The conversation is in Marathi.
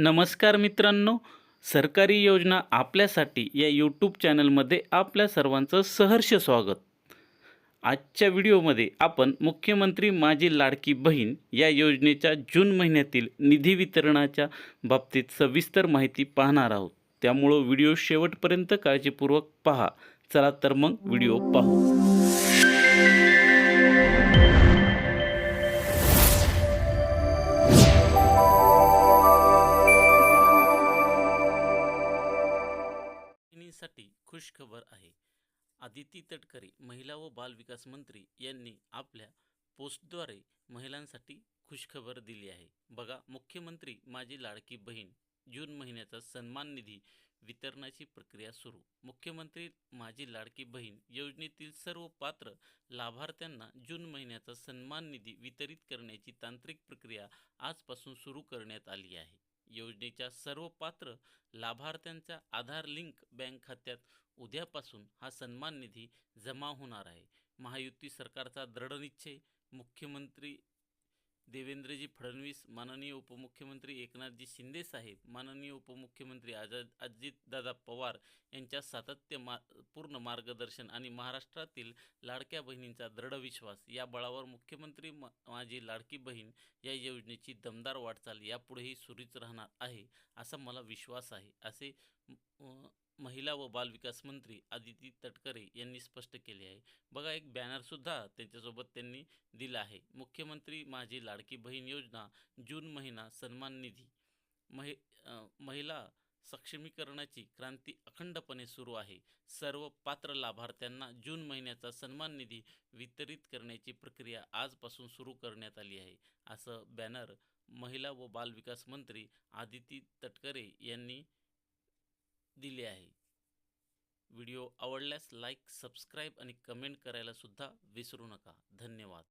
नमस्कार मित्रांनो सरकारी योजना आपल्यासाठी या यूट्यूब चॅनलमध्ये आपल्या सर्वांचं सहर्ष स्वागत. आजच्या व्हिडिओमध्ये आपण मुख्यमंत्री माझी लाडकी बहीण या योजनेच्या जून महिन्यातील निधी वितरणाच्या बाबतीत सविस्तर माहिती पाहणार आहोत. त्यामुळं व्हिडिओ शेवटपर्यंत काळजीपूर्वक पहा. चला तर मग व्हिडिओ पाहू. साठी खुश खबर आहे. आदिती तटकरे महिला व बालविकास मंत्री यांनी आपल्या पोस्टद्वारे महिलांसाठी खुशखबर दिली आहे. बघा मुख्यमंत्री माझी लाडकी बहीण जून महिन्याचा सन्मान निधी वितरणाची प्रक्रिया सुरू. मुख्यमंत्री माझी लाडकी बहीण योजनेतील सर्व पात्र लाभार्थ्यांना जून महिन्याचा सन्मान निधी वितरित करण्याची तांत्रिक प्रक्रिया आजपासून सुरू करण्यात आली आहे. योजनेच्या सर्व पात्र लाभार्थ्यांच्या आधार लिंक बँक खात्यात उद्यापासून हा सन्मान निधी जमा होणार आहे. महायुती सरकारचा दृढनिश्चय मुख्यमंत्री देवेंद्रजी फडणवीस माननीय उपमुख्यमंत्री एकनाथजी शिंदे साहेब माननीय उपमुख्यमंत्री आजाद अजितदादा पवार यांच्या सातत्य मा पूर्ण मार्गदर्शन आणि महाराष्ट्रातील लाडक्या बहिणींचा दृढ विश्वास या बळावर मुख्यमंत्री मा माझी लाडकी बहीण या योजनेची दमदार वाटचाल यापुढेही सुरूच राहणार आहे असा मला विश्वास आहे असे महिला व बालविकास मंत्री आदिती तटकरे यांनी स्पष्ट केले आहे. बघा एक बॅनरसुद्धा त्यांच्यासोबत त्यांनी दिला आहे. मुख्यमंत्री माझी लाडकी बहीण योजना जून महिना सन्मान निधी. महि महिला सक्षमीकरणाची क्रांती अखंडपणे सुरू आहे. सर्व पात्र लाभार्थ्यांना जून महिन्याचा सन्मान निधी वितरित करण्याची प्रक्रिया आजपासून सुरू करण्यात आली आहे. असं बॅनर महिला व बालविकास मंत्री आदिती तटकरे यांनी दिली आहे. व्हिडिओ आवडल्यास लाईक सबस्क्राईब आणि कमेंट करायला सुद्धा विसरू नका. धन्यवाद.